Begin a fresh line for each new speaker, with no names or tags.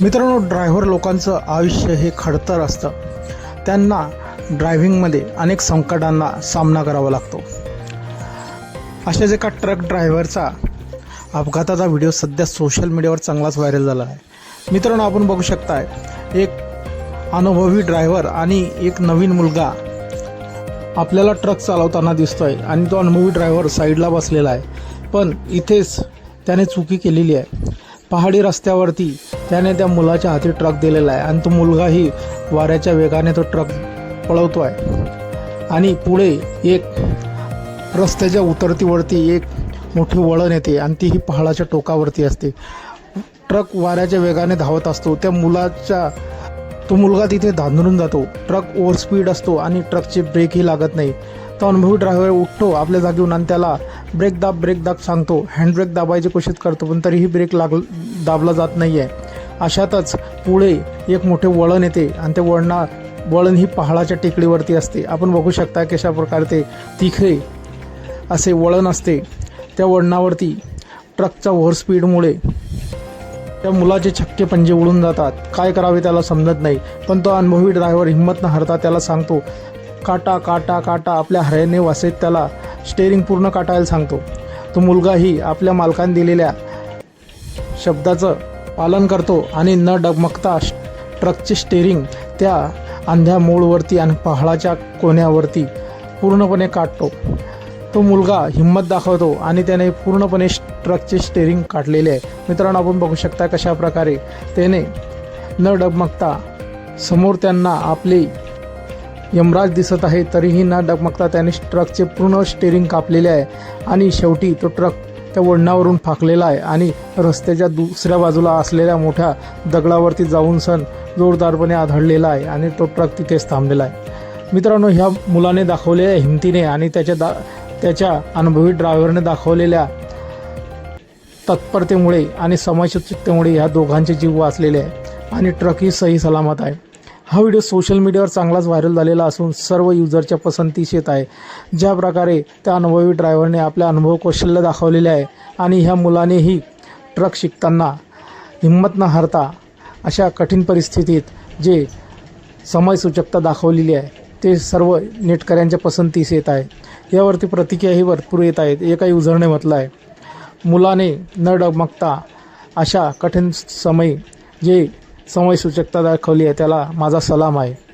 मित्रांनो ड्रायव्हर लोकांचं आयुष्य हे खडतर असतं. त्यांना ड्रायव्हिंगमध्ये अनेक संकटांना सामना करावा लागतो. अशाच एका ट्रक ड्रायव्हरचा अपघाताचा व्हिडिओ सध्या सोशल मीडियावर चांगलाच व्हायरल झाला आहे. मित्रांनो आपण बघू शकताय एक अनुभवी ड्रायव्हर आणि एक नवीन मुलगा आपल्याला ट्रक चालवताना दिसतोय आणि तो अनुभवी ड्रायव्हर साईडला बसलेला आहे. पण इथेच त्याने चुकी केलेली आहे. पहाडी रस्त्यावरती त्याने त्या मुलाच्या हाती ट्रक दिलेला आहे. आणि तो मुलगाही वाऱ्याच्या वेगाने तो ट्रक पळवतो आहे आणि पुढे एक रस्त्याच्या उतरतीवरती एक मोठी वळण येते आणि ती ही पहाडाच्या टोकावरती असते. ट्रक वाऱ्याच्या वेगाने धावत असतो. त्या मुलाच्या तो मुलगा तिथे धांदरून जातो. ट्रक ओव्हर स्पीड असतो आणि ट्रकचे ब्रेकही लागत नाही. तो अनुभवी ड्रायव्हर उठतो आपल्या जागेहून आणि त्याला ब्रेक दाब ब्रेक दाब सांगतो. हँडब्रेक दाबायची कोशिश करतो पण तरीही ब्रेक लाग दाबला जात नाही आहे अशातच पुढे एक मोठे वळण येते आणि ते वळणा वळण ही पहाडाच्या टेकडीवरती असते. आपण बघू शकता कशा प्रकारे ते तिखे असे वळण असते. त्या वळणावरती ट्रकच्या ओव्हर स्पीडमुळे त्या मुलाचे छक्के पंजे उडून जातात. काय करावे त्याला समजत नाही. पण तो अनुभवी ड्रायव्हर हिंमत न हरता त्याला सांगतो काटा काटा काटा आपल्या हऱ्याने वासेत त्याला स्टेअरिंग पूर्ण काटायला सांगतो. तो मुलगाही आपल्या मालकाने दिलेल्या शब्दाचं पालन करतो आणि न डगमगता ट्रकचे स्टेरिंग त्या अंध्या मूळवरती आणि पहाडाच्या कोण्यावरती पूर्णपणे काढतो तो मुलगा हिंमत दाखवतो आणि त्याने पूर्णपणे ट्रकचे स्टेअरिंग काढलेले आहे. मित्रांनो आपण बघू शकता कशा प्रकारे त्याने न डगमगता समोर त्यांना आपले यमराज दिसत आहे तरीही न डगमगता त्याने ट्रकचे पूर्ण स्टेरिंग कापलेले आहे. आणि शेवटी तो ट्रक त्या वळणावरून फाकलेला आहे आणि रस्त्याच्या दुसऱ्या बाजूला असलेल्या मोठ्या दगडावरती जाऊन सण जोरदारपणे आढळलेला आहे आणि तो ट्रक तिथेच थांबलेला आहे. मित्रांनो ह्या मुलाने दाखवलेल्या हिमतीने आणि त्याच्या दा त्याच्या अनुभवी ड्रायव्हरने दाखवलेल्या तत्परतेमुळे आणि समयसूचकतेमुळे ह्या दोघांचे जीव वाचलेले आहे आणि ट्रकही सही सलामत आहे. हा व्हिडिओ सोशल मीडियावर चांगलाच व्हायरल झालेला असून सर्व युजरच्या पसंतीस येत आहे. ज्या प्रकारे त्या अनुभवी ड्रायव्हरने आपल्या अनुभव कौशल्य दाखवलेले आहे आणि ह्या मुलानेही ट्रक शिकताना हिंमत न हरता अशा कठीण परिस्थितीत जे समयसूचकता दाखवलेली आहे ते सर्व नेटकऱ्यांच्या पसंतीस येत आहे. यावरती प्रतिक्रियाही भरपूर येत आहेत. एका युजरने म्हटलं आहे मुलाने न डगमगता अशा कठीण समय जे समयसूचकता दाखवली आहे त्याला माझा सलाम आहे.